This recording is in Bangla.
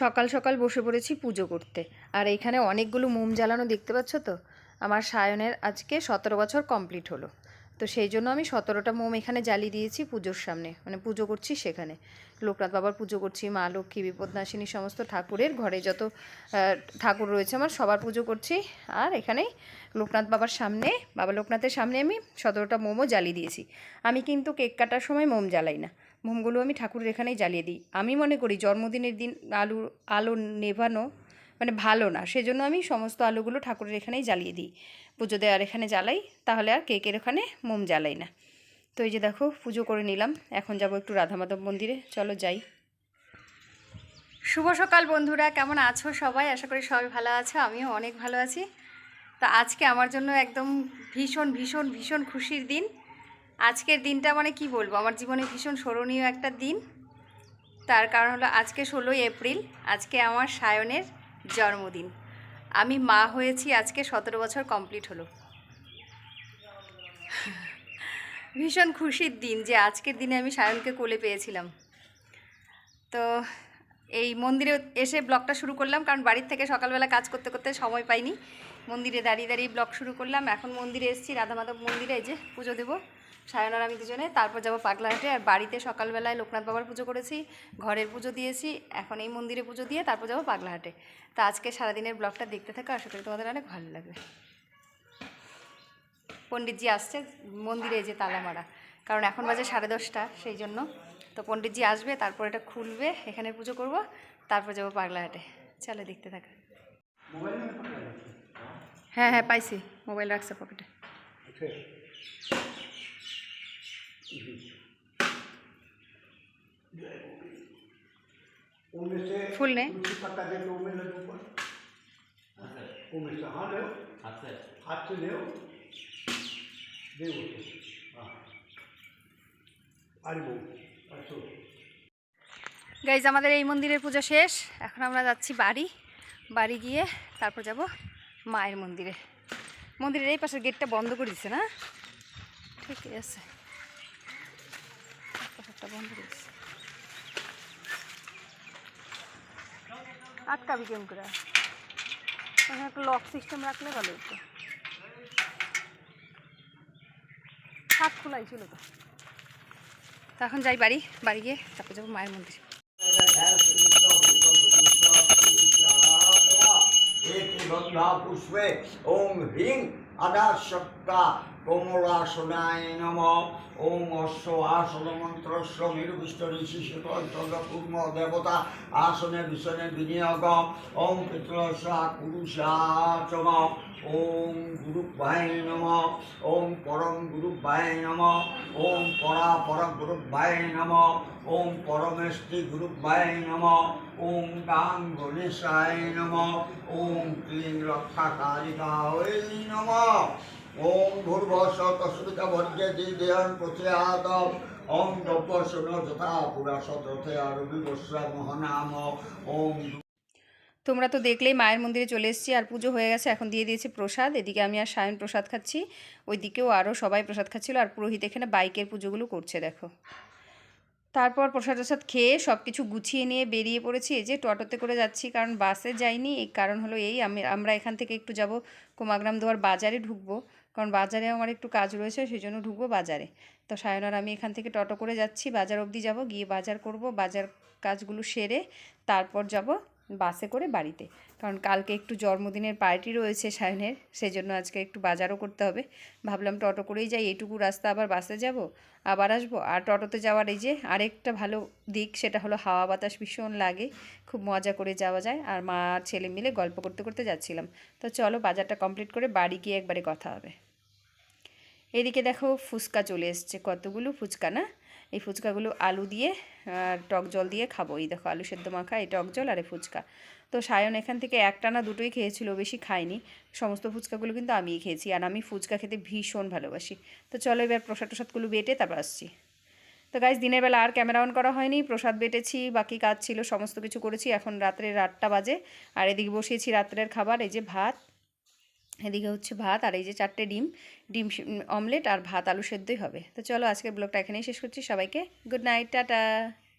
সকাল সকাল বসে পড়েছি পুজো করতে। আর এখানে অনেকগুলো মোম জ্বালানো দেখতে পাচ্ছ তো? আমার সায়নের আজকে সতেরো বছর কমপ্লিট হলো। তো সেই জন্য আমি সতেরোটা মোম এখানে জ্বালিয়ে দিয়েছি পুজোর সামনে। মানে পুজো করছি সেখানে। লোকনাথ বাবার পুজো করছি, মা লক্ষ্মী, বিপদনাশিনী, সমস্ত ঠাকুরের ঘরে যত ঠাকুর রয়েছে আমার সবার পুজো করছি। আর এখানেই লোকনাথ বাবার সামনে, বাবা লোকনাথের সামনে আমি সতেরোটা মোমও জ্বালিয়ে দিয়েছি। আমি কিন্তু কেক কাটার সময় মোম জ্বালাই না। মোমগুলো আমি ঠাকুরের এখানেই জ্বালিয়ে দিই। আমি মনে করি জন্মদিনের দিন আলু, আলো নেভানো মানে ভালো না, সেজন্য আমি সমস্ত আলুগুলো ঠাকুরের এখানেই জ্বালিয়ে দিই। পুজো দেওয়ার এখানে জ্বালাই, তাহলে আর কেকের ওখানে মোম জ্বালাই না। তো এই যে দেখো, পুজো করে নিলাম, এখন যাব একটু রাধা মাধব মন্দিরে, চলো যাই। শুভ সকাল বন্ধুরা, কেমন আছো সবাই? আশা করি সবাই ভালো আছো, আমিও অনেক ভালো আছি। তো আজকে আমার জন্য একদম ভীষণ ভীষণ ভীষণ খুশির দিন। আজকের দিনটা মানে কি বলব? আমার জীবনে ভীষণ স্মরণীয় একটা দিন। তার কারণ হলো আজকে ষোলোই এপ্রিল, আজকে আমার সায়নের জন্মদিন। আমি মা হয়েছি আজকে সতেরো বছর কমপ্লিট হলো। ভীষণ খুশির দিন যে আজকের দিনে আমি সায়নকে কোলে পেয়েছিলাম। তো এই মন্দিরে এসে ব্লগটা শুরু করলাম, কারণ বাড়ির থেকে সকালবেলা কাজ করতে করতে সময় পাইনি। মন্দিরে দাঁড়িয়ে দাঁড়িয়ে ব্লগ শুরু করলাম। এখন মন্দিরে এসেছি রাধা মাধব মন্দিরে এই যে পুজো দেবো। সায়নার আমি দুজনে, তারপর যাব পাগলাহাটে আর বাড়িতে সকালবেলায় লোকনাথ বাবার পুজো করেছি, ঘরের পুজো দিয়েছি, এখন এই মন্দিরে পুজো দিয়ে তারপর যাব পাগলাহাটে তা আজকে সারাদিনের ব্লগটা দেখতে থাকো, আশা করি তোমাদের অনেক ভালো লাগবে। পণ্ডিতজি আসছে মন্দিরে যে তালা মারা। কারণ এখন বাজে সাড়ে দশটা, সেই জন্য। তো পণ্ডিতজি আসবে, তারপর এটা খুলবে, এখানে পুজো করব, তারপর যাব পাগলাহাটে চলো দেখতে থাকা। হ্যাঁ হ্যাঁ পাইছি। মোবাইল রাখছে পকেটে फुल ने? तुलसी पत्ता दे दो में लड्डू पर उनमें से हाँ ले हाथ से ले दे उसे हाँ अरे वो अच्छा গাইজ আমাদের এই মন্দিরের পুজো শেষ এখন আমরা যাচ্ছি বাড়ি বাড়ি গিয়ে তারপর যাব মায়ের মন্দিরে মন্দিরের এই পাশের গেটটা বন্ধ করে দিচ্ছে না ঠিকই আছে পাশেরটা বন্ধ করে দিচ্ছে আটকাবি কেমন করে? এখানে একটা লক সিস্টেম রাখলে ভালো হতো। হাত খোলাই ছিল তো এখন যাই বাড়ি বাড়ি গিয়ে তারপর যাব মায়ের মন্দির। পুষ্পে ওম হ্রিং আদাশক্তা কমলাসনায় নম ওম অশ্ব আসন মন্ত্রস্ব নির্বিষ্ট ঋষি কুর্ম দেবতা আসনে বিছনে বিনিয়োগ ওম পিতৃষা কুরুষাচম ওম গুরুভাই নম। ওম পরম গুরুভাই নম। ওম পরা পরম গুরুভাই নম। ওম পরমেষ্টি গুরুভাই নম। ওম গাং গণেশায় নম। ওম ক্লিং রক্ষা কালিকা ওই নম। ওম ভূর্ভস্ব তস্মিতা ভর্গে দেহন প্রচয়াদম ওম দ্রব্য শোন যথা পুরা সদরথে আর মহানাম। ওম তোমরা তো দেখলেই মায়ের মন্দিরে চলে এসেছি আর পুজো হয়ে গেছে, এখন দিয়ে দিয়েছি প্রসাদ। এদিকে আমি আর সায়ন প্রসাদ খাচ্ছি, ওইদিকেও আরও সবাই প্রসাদ খাচ্ছিল আর পুরোহিত এখানে বাইকের পুজোগুলো করছে, দেখো। তারপর প্রসাদ প্রসাদ খেয়ে সব কিছু গুছিয়ে নিয়ে বেরিয়ে পড়েছি, এই যে টোটোতে করে যাচ্ছি, কারণ বাসে যাইনি, এই কারণ হলো এই, আমি, আমরা এখান থেকে একটু যাব কুমাগ্রাম দুয়ার বাজারে ঢুকবো, কারণ বাজারে আমার একটু কাজ রয়েছে সেই জন্য ঢুকবো বাজারে। তো সায়নার আমি এখান থেকে টোটো করে যাচ্ছি, বাজার অবধি যাব, গিয়ে বাজার করব, বাজার কাজগুলো সেরে তারপর যাব বাসে করে বাড়িতে। কারণ কালকে একটু জন্মদিনের পার্টি রয়েছে সায়নের সেই জন্য আজকে একটু বাজারও করতে হবে। ভাবলাম টোটো করেই যাই এইটুকু রাস্তা, আবার বাসে যাব, আবার আসব। আর টোটোতে যাওয়ার এই যে আরেকটা ভালো দিক, সেটা হলো হাওয়া বাতাস ভীষণ লাগে, খুব মজা করে যাওয়া যায়। আর মা আর ছেলে মিলে গল্প করতে করতে যাচ্ছিলাম। তো চলো বাজারটা কমপ্লিট করে বাড়ি গিয়ে একবারে কথা হবে। এদিকে দেখো ফুচকা চলে এসছে, কতগুলো ফুচকা না? এই ফুচকাগুলো আলু দিয়ে টক জল দিয়ে খাব। এই দেখো আলু সেদ্ধ মাখা, এই টক জল আর এই ফুচকা। তো সায়ন এখান থেকে একটা না দুটোই খেয়েছিল, বেশি খায়নি। সমস্ত ফুচকাগুলো কিন্তু আমিই খেয়েছি, আর আমি ফুচকা খেতে ভীষণ ভালোবাসি। তো চলো এবার প্রসাদ প্রসাদগুলো বেটে তারপর আসছি। তো গাইজ দিনের বেলা আর ক্যামেরা অন করা হয়নি, প্রসাদ বেটেছি, বাকি কাজ ছিল, সমস্ত কিছু করেছি। এখন রাত্রে আটটা বাজে, আর এদিকে বসিয়েছি রাত্রের খাবার, এই যে ভাত। এদিকে হচ্ছে ভাত আর এই যে চারটে ডিম ডিম অমলেট আর ভাত আলু সেদ্ধই হবে। তো চলো আজকের ব্লগটা এখানেই শেষ করছি। সবাইকে গুড নাইট টাটা।